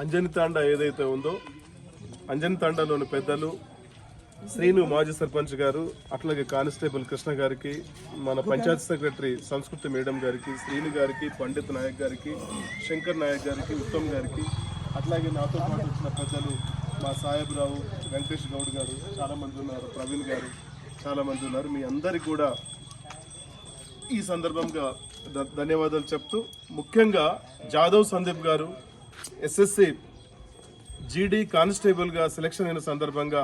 అంజని తాండ ఏదైతే ఉందో అంజని తాండలోని పెద్దలు శ్రీను మాజీ సర్పంచ్ గారు అట్లాగే కానిస్టేబుల్ కృష్ణ గారికి మన పంచాయత్ సెక్రటరీ సంస్కృతి మేడం గారికి శ్రీను గారికి పండిత్ నాయక్ గారికి శంకర్ నాయక్ గారికి ఉత్తమ్ గారికి అట్లాగే నాతో పాటు వచ్చిన పెద్దలు మా సాహెబ్రావు వెంకటేష్ గౌడ్ గారు చాలామంది ఉన్నారు ప్రవీణ్ గారు చాలామంది ఉన్నారు. మీ అందరికి కూడా ఈ సందర్భంగా ధన్యవాదాలు చెప్తూ ముఖ్యంగా జాదవ్ సందీప్ గారు ఎస్ఎస్సి జీడీ కానిస్టేబుల్గా సెలెక్షన్ అయిన సందర్భంగా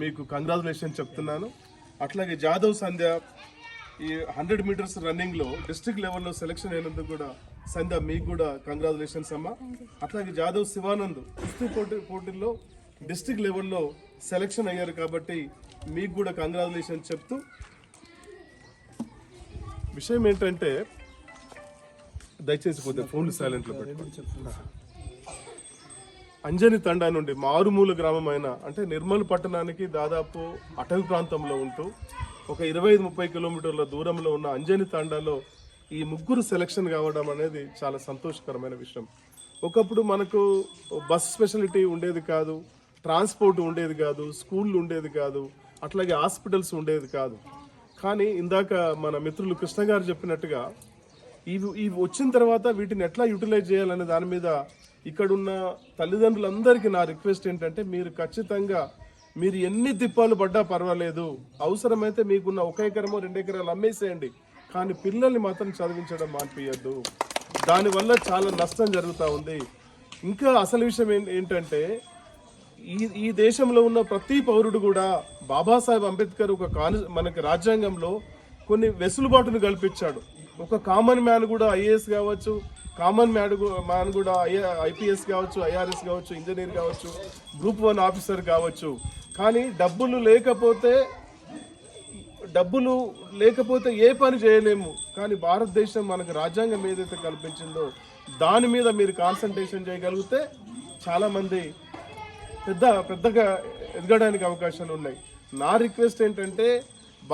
మీకు కంగ్రాచులేషన్ చెప్తున్నాను. అట్లాగే జాదవ్ సంధ్య ఈ హండ్రెడ్ మీటర్స్ రన్నింగ్లో డిస్ట్రిక్ట్ లెవెల్లో సెలెక్షన్ అయినందుకు కూడా సంధ్య మీకు కూడా కంగ్రాచులేషన్స్ అమ్మ. అట్లాగే జాదవ్ శివానంద్ కుస్తీ పోటీ పోటీల్లో డిస్ట్రిక్ట్ లెవెల్లో సెలెక్షన్ అయ్యారు కాబట్టి మీకు కూడా కంగ్రాచులేషన్ చెప్తూ. విషయం ఏంటంటే దయచేసి కొద్దిగా ఫోన్లు సైలెంట్లో పెట్టుకోండి. అంజని తండా నుండి మారుమూల గ్రామమైన అంటే నిర్మల్ పట్టణానికి దాదాపు అటవీ ప్రాంతంలో ఉంటూ ఒక ఇరవై ఐదు ముప్పై కిలోమీటర్ల దూరంలో ఉన్న అంజని తండాలో ఈ ముగ్గురు సెలక్షన్ కావడం అనేది చాలా సంతోషకరమైన విషయం. ఒకప్పుడు మనకు బస్ స్పెషాలిటీ ఉండేది కాదు ట్రాన్స్పోర్ట్ ఉండేది కాదు స్కూళ్ళు ఉండేది కాదు అట్లాగే హాస్పిటల్స్ ఉండేది కాదు. కానీ ఇందాక మన మిత్రులు కృష్ణ గారు చెప్పినట్టుగా ఇవి ఇవి వచ్చిన తర్వాత వీటిని ఎట్లా యూటిలైజ్ చేయాలనే దాని మీద ఇక్కడున్న తల్లిదండ్రులందరికీ నా రిక్వెస్ట్ ఏంటంటే మీరు ఖచ్చితంగా మీరు ఎన్ని తిప్పాలు పడ్డా పర్వాలేదు. అవసరమైతే మీకున్న ఒక ఎకరమో రెండు ఎకరాలు అమ్మేసేయండి. కానీ పిల్లల్ని మాత్రం చదివించడం మానిపించద్దు దానివల్ల చాలా నష్టం జరుగుతూ ఉంది. ఇంకా అసలు విషయం ఏంటి ఏంటంటే ఈ ఈ దేశంలో ఉన్న ప్రతి పౌరుడు కూడా బాబాసాహెబ్ అంబేద్కర్ ఒక కాను మనకి రాజ్యాంగంలో కొన్ని వెసులుబాటును కల్పించాడు. ఒక కామన్ మ్యాన్ కూడా ఐఏఎస్ కావచ్చు కామన్ మ్యాన్ మ్యాన్ కూడా ఐపీఎస్ కావచ్చు ఐఆర్ఎస్ కావచ్చు ఇంజనీర్ కావచ్చు గ్రూప్ వన్ ఆఫీసర్ కావచ్చు. కానీ డబ్బులు లేకపోతే డబ్బులు లేకపోతే ఏ పని చేయలేము. కానీ భారతదేశం మనకు రాజ్యాంగం ఏదైతే కల్పించిందో దాని మీద మీరు కాన్సన్ట్రేషన్ చేయగలిగితే చాలామంది పెద్ద పెద్దగా ఎదగడానికి అవకాశాలు ఉన్నాయి. నా రిక్వెస్ట్ ఏంటంటే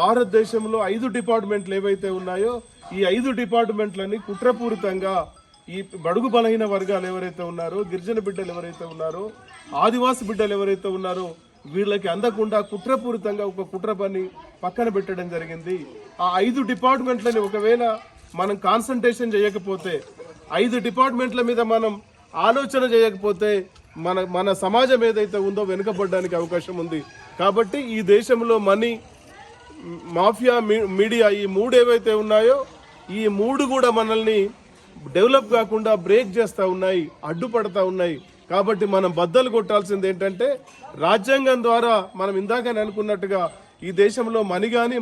భారతదేశంలో ఐదు డిపార్ట్మెంట్లు ఏవైతే ఉన్నాయో ఈ ఐదు డిపార్ట్మెంట్లని కుట్రపూరితంగా ఈ బడుగు బలహీన వర్గాలు ఎవరైతే ఉన్నారో గిరిజన బిడ్డలు ఎవరైతే ఉన్నారో ఆదివాసి బిడ్డలు ఎవరైతే ఉన్నారో వీళ్ళకి అందకుండా కుట్రపూరితంగా ఒక కుట్ర పని పక్కన పెట్టడం జరిగింది. ఆ ఐదు డిపార్ట్మెంట్లని ఒకవేళ మనం కాన్సన్ట్రేషన్ చేయకపోతే ఐదు డిపార్ట్మెంట్ల మీద మనం ఆలోచన చేయకపోతే మన మన సమాజం ఏదైతే ఉందో వెనుకబడడానికి అవకాశం ఉంది. కాబట్టి ఈ దేశంలో మనీ మాఫియా మీ- మీడియా ఈ మూడు ఏవైతే ఉన్నాయో ఈ మూడు కూడా మనల్ని డెవలప్ కాకుండా బ్రేక్ చేస్తూ ఉన్నాయి అడ్డుపడతా ఉన్నాయి. కాబట్టి మనం బద్దలు కొట్టాల్సింది ఏంటంటే రాజ్యాంగం ద్వారా మనం ఇందాకనే అనుకున్నట్టుగా ఈ దేశంలో మనీ కానీ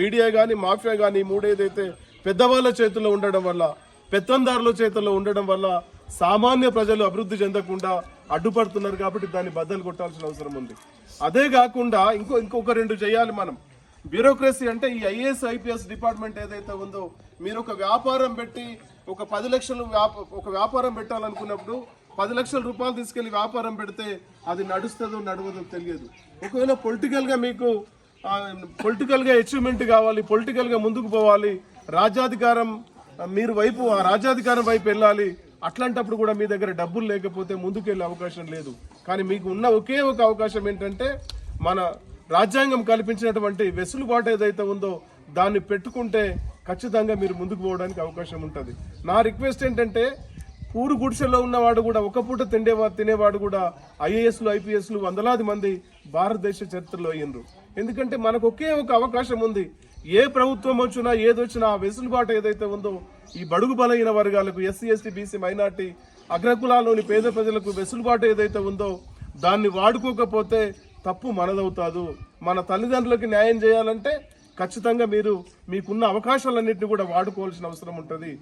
మీడియా కానీ మాఫియా కానీ ఈ మూడు ఏదైతే పెద్దవాళ్ళ చేతుల్లో ఉండడం వల్ల పెత్తందారుల చేతుల్లో ఉండడం వల్ల సామాన్య ప్రజలు అభివృద్ధి చెందకుండా అడ్డుపడుతున్నారు కాబట్టి దాన్ని బద్దలు కొట్టాల్సిన అవసరం ఉంది. అదే కాకుండా ఇంకో ఇంకొక రెండు చేయాలి మనం. బ్యూరోక్రసీ అంటే ఈ ఐఏఎస్ ఐపీఎస్ డిపార్ట్మెంట్ ఏదైతే ఉందో మీరు ఒక వ్యాపారం పెట్టి ఒక పది లక్షలు ఒక వ్యాపారం పెట్టాలనుకున్నప్పుడు పది లక్షల రూపాయలు తీసుకెళ్ళి వ్యాపారం పెడితే అది నడుస్తుందో నడవదో తెలియదు. ఒకవేళ పొలిటికల్గా మీకు పొలిటికల్గా అచీవ్మెంట్ కావాలి పొలిటికల్గా ముందుకు పోవాలి రాజ్యాధికారం మీరు వైపు ఆ రాజ్యాధికారం వైపు వెళ్ళాలి అట్లాంటప్పుడు కూడా మీ దగ్గర డబ్బులు లేకపోతే ముందుకు వెళ్ళే అవకాశం లేదు. కానీ మీకు ఉన్న ఒకే ఒక అవకాశం ఏంటంటే మన రాజ్యాంగం కల్పించినటువంటి వెసులుబాటు ఏదైతే ఉందో దాన్ని పెట్టుకుంటే ఖచ్చితంగా మీరు ముందుకు పోవడానికి అవకాశం ఉంటుంది. నా రిక్వెస్ట్ ఏంటంటే ఊరు గుడిసెల్లో ఉన్నవాడు కూడా ఒక పూట తిండేవా తినేవాడు కూడా ఐఏఎస్లు ఐపీఎస్లు వందలాది మంది భారతదేశ చరిత్రలో అయ్యిండ్రు. ఎందుకంటే మనకు ఒకే ఒక అవకాశం ఉంది. ఏ ప్రభుత్వం వచ్చినా ఏదొచ్చినా ఆ వెసులుబాటు ఏదైతే ఉందో ఈ బడుగు బలహీన వర్గాలకు ఎస్సీ ఎస్టీ బీసీ మైనార్టీ అగ్రకులాల్లోని పేద ప్రజలకు వెసులుబాటు ఏదైతే ఉందో దాన్ని వాడుకోకపోతే తప్పు మనదవుతాదు. మన తల్లిదండ్రులకు న్యాయం చేయాలంటే ఖచ్చితంగా మీరు మీకున్న అవకాశాలన్నింటినీ కూడా వాడుకోవాల్సిన అవసరం ఉంటుంది.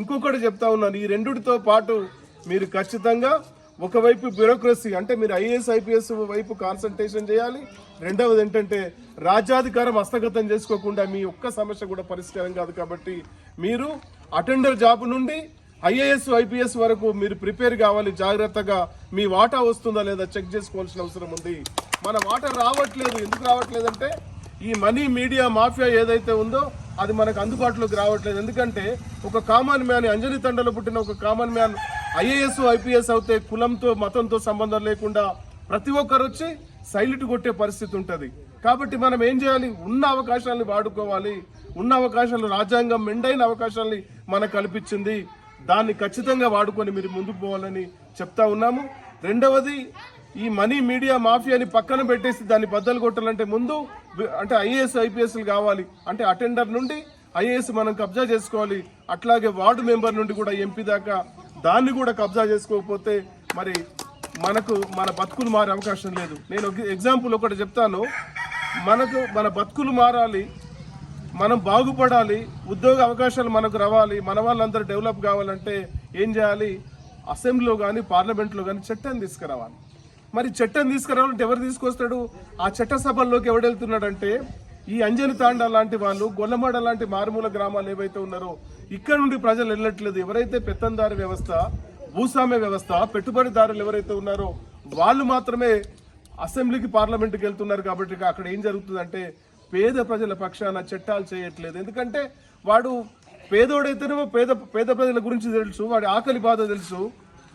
ఇంకొకటి చెప్తా ఉన్నాను ఈ రెండుటితో పాటు మీరు ఖచ్చితంగా ఒకవైపు బ్యూరోక్రసీ అంటే మీరు ఐఏఎస్ ఐపీఎస్ వైపు కాన్సన్ట్రేషన్ చేయాలి. రెండవది ఏంటంటే రాజ్యాధికారం హస్తగతం చేసుకోకుండా మీ ఒక్క సమస్య కూడా పరిష్కారం కాదు కాబట్టి మీరు అటెండర్ జాబ్ నుండి ఐఏఎస్ ఐపీఎస్ వరకు మీరు ప్రిపేర్ కావాలి. జాగ్రత్తగా మీ వాటా వస్తుందా లేదా చెక్ చేసుకోవాల్సిన అవసరం ఉంది. మన వాటర్ రావట్లేదు ఎందుకు రావట్లేదంటే ఈ మనీ మీడియా మాఫియా ఏదైతే ఉందో అది మనకు అందుబాటులోకి రావట్లేదు. ఎందుకంటే ఒక కామన్ మ్యాన్ అంజలి తండలో పుట్టిన ఒక కామన్ మ్యాన్ ఐఏఎస్ ఐపీఎస్ అవుతే కులంతో మతంతో సంబంధం లేకుండా ప్రతి ఒక్కరు వచ్చి సైలెంట్ కొట్టే పరిస్థితి ఉంటుంది. కాబట్టి మనం ఏం చేయాలి? ఉన్న అవకాశాలను వాడుకోవాలి. ఉన్న అవకాశాలు రాజ్యాంగం మెండైన అవకాశాలని మనకు కల్పించింది. దాన్ని ఖచ్చితంగా వాడుకొని మీరు ముందుకు పోవాలని చెప్తా ఉన్నాము. రెండవది ఈ మనీ మీడియా మాఫియాని పక్కన పెట్టేసి దాన్ని బద్దలు కొట్టాలంటే ముందు అంటే ఐఏఎస్ ఐపీఎస్లు కావాలి. అంటే అటెండర్ నుండి ఐఏఎస్ మనం కబ్జా చేసుకోవాలి. అట్లాగే వార్డు మెంబర్ నుండి కూడా ఎంపీ దాకా దాన్ని కూడా కబ్జా చేసుకోకపోతే మరి మనకు మన బతుకులు మారే అవకాశం లేదు. నేను ఎగ్జాంపుల్ ఒకటి చెప్తాను. మనకు మన బతుకులు మారాలి. మనం బాగుపడాలి. ఉద్యోగ అవకాశాలు మనకు రావాలి. మన వాళ్ళందరూ డెవలప్ కావాలంటే ఏం చేయాలి? అసెంబ్లీలో కానీ పార్లమెంట్లో కానీ చట్టాన్ని తీసుకురావాలి. మరి చట్టం తీసుకురావాలంటే ఎవరు తీసుకొస్తాడు? ఆ చట్టసభల్లోకి ఎవడు వెళ్తున్నాడంటే ఈ అంజని తాండ లాంటి వాళ్ళు గొల్లమాడ లాంటి మారుమూల గ్రామాలు ఏవైతే ఉన్నారో ఇక్కడ నుండి ప్రజలు వెళ్ళట్లేదు. ఎవరైతే పెత్తందారి వ్యవస్థ భూస్వామ్య వ్యవస్థ పెట్టుబడిదారులు ఎవరైతే ఉన్నారో వాళ్ళు మాత్రమే అసెంబ్లీకి పార్లమెంట్కి వెళ్తున్నారు కాబట్టి అక్కడ ఏం జరుగుతుందంటే పేద ప్రజల పక్షాన చట్టాలు చేయట్లేదు. ఎందుకంటే వాడు పేదోడైతేనేమో పేద పేద ప్రజల గురించి తెలుసు వాడి ఆకలి బాధ తెలుసు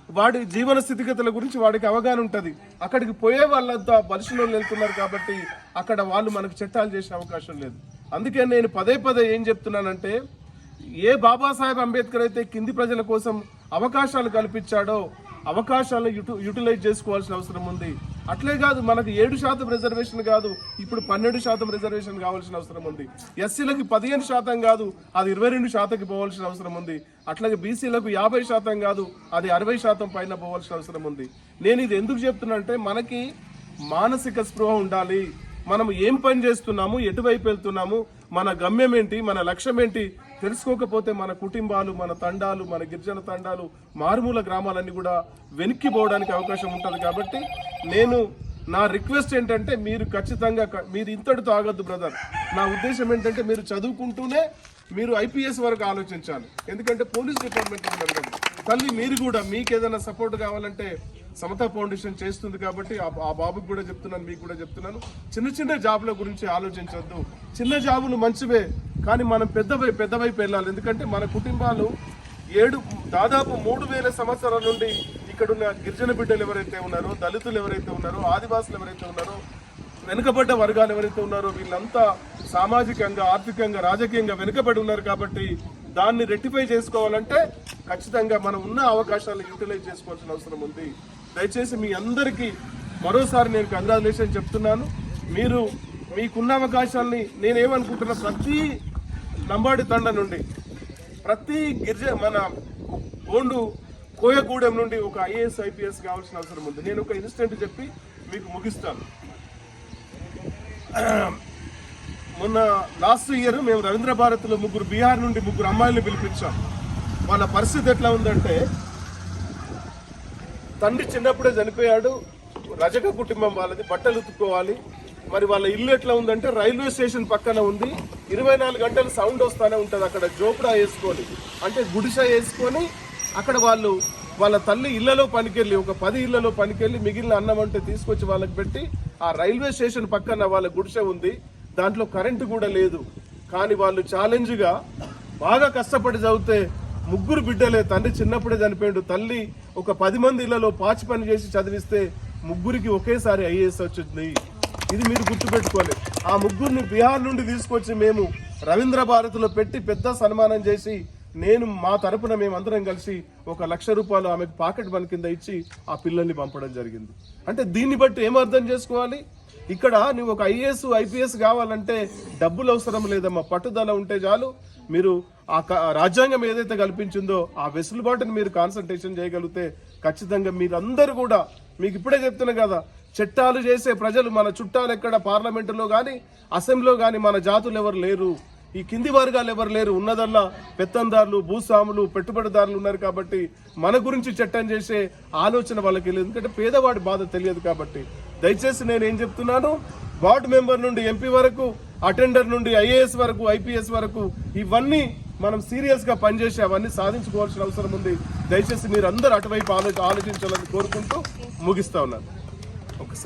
వాడి జీవన స్థితిగతుల గురించి వాడికి అవగాహన ఉంటుంది. అక్కడికి పోయే వాళ్ళంతా బలిసిలో వెళ్తున్నారు కాబట్టి అక్కడ వాళ్ళు మనకు చట్టాలు చేసే అవకాశం లేదు. అందుకే నేను పదే పదే ఏం చెప్తున్నానంటే ఏ బాబాసాహెబ్ అంబేద్కర్ అయితే కింది ప్రజల కోసం అవకాశాలు కల్పించాడో అవకాశాలను యూటు యూటిలైజ్ చేసుకోవాల్సిన అవసరం ఉంది. అట్లే కాదు మనకు ఏడు శాతం రిజర్వేషన్ కాదు ఇప్పుడు పన్నెండు శాతం రిజర్వేషన్ కావాల్సిన అవసరం ఉంది. ఎస్సీలకి పదిహేను శాతం కాదు అది ఇరవై రెండు శాతంకి పోవాల్సిన అవసరం ఉంది. అట్లాగే బీసీలకు యాభై శాతం కాదు అది అరవై శాతం పైన పోవాల్సిన అవసరం ఉంది. నేను ఇది ఎందుకు చెప్తున్నా అంటే మనకి మానసిక స్పృహ ఉండాలి. మనం ఏం పని చేస్తున్నాము ఎటువైపు వెళ్తున్నాము మన గమ్యం ఏంటి మన లక్ష్యం ఏంటి తెలుసుకోకపోతే మన కుటుంబాలు మన తండాలు మన గిరిజన తండాలు మారుమూల గ్రామాలన్నీ కూడా వెనక్కి పోవడానికి అవకాశం ఉంటుంది కాబట్టి నేను నా రిక్వెస్ట్ ఏంటంటే మీరు ఖచ్చితంగా మీరు ఇంతటితో ఆగద్దు బ్రదర్ నా ఉద్దేశం ఏంటంటే మీరు చదువుకుంటూనే మీరు ఐపీఎస్ వరకు ఆలోచించాలి. ఎందుకంటే పోలీస్ డిపార్ట్మెంట్ ఉన్నారు తల్లి మీరు కూడా మీకు ఏదైనా సపోర్ట్ కావాలంటే సమతా ఫౌండేషన్ చేస్తుంది కాబట్టి ఆ బాబుకి కూడా చెప్తున్నాను మీకు కూడా చెప్తున్నాను. చిన్న చిన్న జాబుల గురించి ఆలోచించొద్దు. చిన్న జాబులు మంచివే కానీ మనం పెద్ద పెద్దవైపు వెళ్ళాలి. ఎందుకంటే మన కుటుంబాలు ఏడు దాదాపు మూడు వేల సంవత్సరాల నుండి ఇక్కడున్న గిరిజన బిడ్డలు ఎవరైతే ఉన్నారో దళితులు ఎవరైతే ఉన్నారో ఆదివాసులు ఎవరైతే ఉన్నారో వెనుకబడ్డ వర్గాలు ఎవరైతే ఉన్నారో వీళ్ళంతా సామాజికంగా ఆర్థికంగా రాజకీయంగా వెనుకబడి ఉన్నారు కాబట్టి దాన్ని రెక్టిఫై చేసుకోవాలంటే ఖచ్చితంగా మనం ఉన్న అవకాశాలను యూటిలైజ్ చేసుకోవాల్సిన అవసరం ఉంది. దయచేసి మీ అందరికీ మరోసారి నేను కంగ్రాచులేషన్ చెప్తున్నాను. మీరు మీకున్న అవకాశాలని నేనేమనుకుంటున్నా ప్రతి లంబాడి తండ నుండి ప్రతి గిరిజ మన ఓండు కోయగూడెం నుండి ఒక ఐఏఎస్ ఐపీఎస్ కావాల్సిన అవసరం ఉంది. నేను ఒక ఇన్సిడెంట్ చెప్పి మీకు ముగిస్తాను. మొన్న లాస్ట్ ఇయర్ మేము రవీంద్ర భారత్లో ముగ్గురు బీహార్ నుండి ముగ్గురు అమ్మాయిల్ని పిలిపించాం. వాళ్ళ పరిస్థితి ఎట్లా ఉందంటే తండ్రి చిన్నప్పుడే చనిపోయాడు రజక కుటుంబం వాళ్ళది బట్టలు ఉతుక్కోవాలి. మరి వాళ్ళ ఇల్లు ఎట్లా ఉందంటే రైల్వే స్టేషన్ పక్కన ఉంది. ఇరవై నాలుగు గంటలు సౌండ్ వస్తూనే ఉంటుంది అక్కడ జోపుడా వేసుకొని. అంటే గుడిసా వేసుకొని అక్కడ వాళ్ళు వాళ్ళ తల్లి ఇళ్ళలో పనికెళ్ళి ఒక పది ఇళ్ళలో పనికెళ్ళి మిగిలిన అన్నం అంటే తీసుకొచ్చి వాళ్ళకి పెట్టి ఆ రైల్వే స్టేషన్ పక్కన వాళ్ళ గుడిసె ఉంది. దాంట్లో కరెంటు కూడా లేదు. కానీ వాళ్ళు ఛాలెంజ్గా బాగా కష్టపడి చదివితే ముగ్గురు బిడ్డలే తండ్రి చిన్నప్పుడే చనిపోయాడు. తల్లి ఒక పది మంది ఇళ్ళలో పాచి పని చేసి చదివిస్తే ముగ్గురికి ఒకేసారి ఐఏఎస్ వచ్చింది. ఇది మీరు గుర్తుపెట్టుకోవాలి. ఆ ముగ్గురిని బీహార్ నుండి తీసుకొచ్చి మేము రవీంద్ర భారతిలో పెట్టి పెద్ద సన్మానం చేసి నేను మా తరపున మేమందరం కలిసి ఒక లక్ష రూపాయలు ఆమెకు పాకెట్ మనీ కింద ఇచ్చి ఆ పిల్లల్ని పంపడం జరిగింది. అంటే దీన్ని బట్టి ఏమర్థం చేసుకోవాలి? ఇక్కడ నువ్వు ఒక ఐఏఎస్ ఐపీఎస్ కావాలంటే డబ్బులు అవసరం లేదమ్మా. పట్టుదల ఉంటే చాలు. మీరు ఆ క- రాజ్యాంగం ఏదైతే కల్పించిందో ఆ వెసులుబాటుని మీరు కాన్సన్ట్రేషన్ చేయగలిగితే ఖచ్చితంగా మీరందరూ కూడా మీకు ఇప్పుడే చెప్తున్నా కదా చట్టాలు చేసే ప్రజలు మన చుట్టాలు ఎక్కడ పార్లమెంటులో కానీ అసెంబ్లీలో కానీ మన జాతులు ఎవరు లేరు. ఈ కింది వర్గాలు ఎవరు లేరు. ఉన్నదల్లా పెత్తందారులు భూస్వాములు పెట్టుబడిదారులు ఉన్నారు కాబట్టి మన గురించి చట్టం చేసే ఆలోచన వాళ్ళకి లేదు. ఎందుకంటే పేదవాడి బాధ తెలియదు కాబట్టి. దయచేసి నేను ఏం చెప్తున్నాను? వార్డు మెంబర్ నుండి ఎంపీ వరకు అటెండర్ నుండి ఐఏఎస్ వరకు ఐపీఎస్ వరకు ఇవన్నీ మనం సీరియస్గా పనిచేసి అవన్నీ సాధించుకోవాల్సిన అవసరం ఉంది. దయచేసి మీరు అందరూ అటువైపు ఆలో ఆలోచించాలని కోరుకుంటూ ముగిస్తా ఉన్నాను. ఒకసారి